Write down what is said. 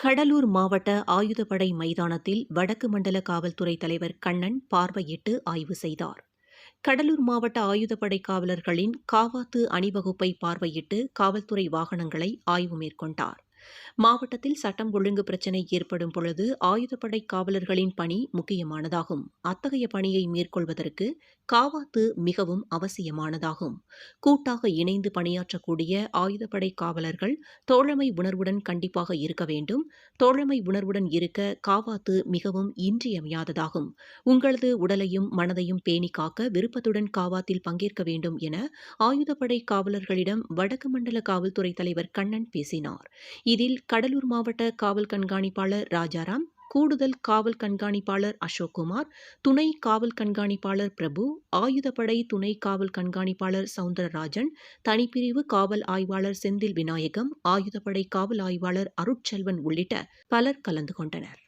கடலூர் மாவட்ட ஆயுதப்படை மைதானத்தில் வடக்கு மண்டல காவல்துறை தலைவர் கண்ணன் பார்வையிட்டு ஆய்வு செய்தார். கடலூர் மாவட்ட ஆயுதப்படை காவலர்களின் காவாத்து அணிவகுப்பை பார்வையிட்டு காவல்துறை வாகனங்களை ஆய்வு மேற்கொண்டார். மாவட்டத்தில் சட்டம் ஒழுங்கு பிரச்சினை ஏற்படும் பொழுது ஆயுதப்படை காவலர்களின் பணி முக்கியமானதாகும். அத்தகைய பணியை மேற்கொள்வதற்கு காவாத்து மிகவும் அவசியமானதாகும். கூட்டாக இணைந்து பணியாற்றக்கூடிய ஆயுதப்படை காவலர்கள் தோழமை உணர்வுடன் கண்டிப்பாக இருக்க வேண்டும். தோழமை உணர்வுடன் இருக்க காவாத்து மிகவும் இன்றியமையாததாகும். உங்களது உடலையும் மனதையும் பேணி காக்க விருப்பத்துடன் காவாத்தில் பங்கேற்க வேண்டும் என ஆயுதப்படை காவலர்களிடம் வடக்கு மண்டல காவல்துறை தலைவர் கண்ணன் பேசினார். இதில் கடலூர் மாவட்ட காவல் கண்காணிப்பாளர் ராஜாராம் கூடுதல் காவல் கண்காணிப்பாளர் அசோக்குமார் துணை காவல் கண்காணிப்பாளர் பிரபு ஆயுதப்படை துணை காவல் கண்காணிப்பாளர் சவுந்தரராஜன் தனிப்பிரிவு காவல் ஆய்வாளர் செந்தில் விநாயகம் ஆயுதப்படை காவல் ஆய்வாளர் அருட்செல்வன் உள்ளிட்ட பலர் கலந்து கொண்டனர்.